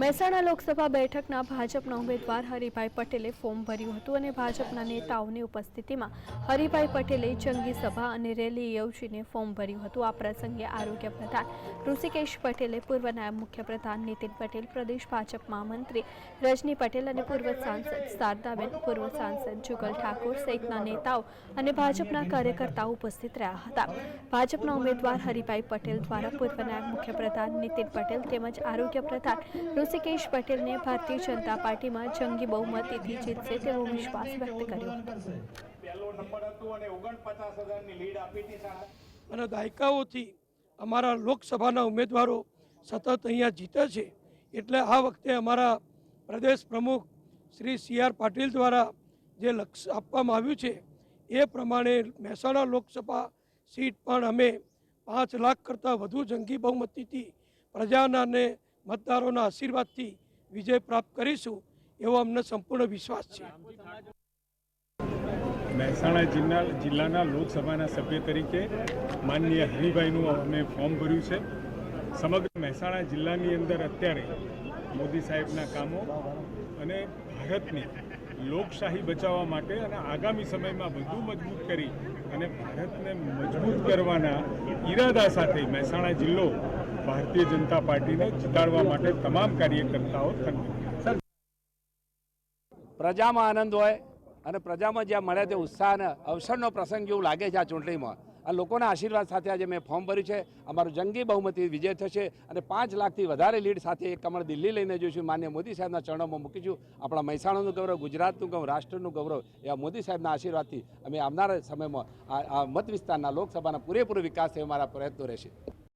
મહેસાણા લોકસભા બેઠકના ભાજપના ઉમેદવાર હરિભાઈ પટેલે ફોર્મ ભર્યું હતું અને ભાજપના નેતાઓની ઉપસ્થિતિમાં હરિભાઈ પટેલે જંગી સભા અને રેલી યોજીને ફોર્મ ભર્યું હતું. આ પ્રસંગે આરોગ્ય પ્રધાન ઋષિકેશ પટેલે, પૂર્વ નાયબ મુખ્યપ્રધાન નીતિન પટેલ, પ્રદેશ ભાજપ મહામંત્રી રજની પટેલ અને પૂર્વ સાંસદ શારદાબેન, પૂર્વ સાંસદ જુગલ ઠાકોર સહિતના નેતાઓ અને ભાજપના કાર્યકર્તાઓ ઉપસ્થિત રહ્યા હતા. ભાજપના ઉમેદવાર હરિભાઈ પટેલ દ્વારા પૂર્વ નાયબ મુખ્યપ્રધાન નીતિન પટેલ તેમજ આરોગ્ય પ્રધાન ઋષિકેશ પટેલને ભારતીય જનતા પાર્ટીમાં જંગી બહુમતીથી જીતશે તેવો વિશ્વાસ વ્યક્ત કર્યો. અને દાયકાઓથી અમારા લોકસભાના ઉમેદવારો સતત અહીંયા જીતે છે. એટલે આ વખતે અમારા પ્રદેશ પ્રમુખ શ્રી સી આર પાટીલ દ્વારા જે લક્ષ્ય આપવામાં આવ્યું છે, એ પ્રમાણે મહેસાણા લોકસભા સીટ પણ અમે પાંચ લાખ કરતાં વધુ જંગી બહુમતીથી પ્રજાના અને મતદારોના આશીર્વાદથી વિજય પ્રાપ્ત કરીશું એવો અમને સંપૂર્ણ વિશ્વાસ છે. મહેસાણા જિલ્લા જિલ્લાના લોકસભાના સભ્ય તરીકે માનનીય હરિભાઈનું અમે ફોર્મ ભર્યું છે. સમગ્ર મહેસાણા જિલ્લાની અંદર અત્યારે મોદી સાહેબના કામો અને ભારતની લોકશાહી બચાવવા માટે અને આગામી સમયમાં વધુ મજબૂત કરી અને ભારતને મજબૂત કરવાના ઈરાદા સાથે મહેસાણા જિલ્લો ભારતીય જનતા પાર્ટીને જીતાડવા માટે તમામ કાર્યકર્તાઓ ખંડિત પ્રજામાં આનંદ હોય અને પ્રજામાં જ્યાં મળે તે ઉત્સાહ અને અવસરનો પ્રસંગ જેવું લાગે છે આ ચૂંટણીમાં. આ લોકોના આશીર્વાદ સાથે આજે મેં ફોર્મ ભર્યું છે. અમારું જંગી બહુમતી વિજય થશે અને પાંચ લાખથી વધારે લીડ સાથે એક કમળ દિલ્હી લઈને જઈશું. માન્ય મોદી સાહેબના ચરણોમાં મૂકીશું આપણા મહેસાણાનું ગૌરવ, ગુજરાતનું ગૌરવ, રાષ્ટ્રનું ગૌરવ એવા મોદી સાહેબના આશીર્વાદથી અમે આવનારા સમયમાં આ મત વિસ્તારના લોકસભાના પૂરેપૂરો વિકાસ થાય. મારા પ્રયત્નો રહેશે.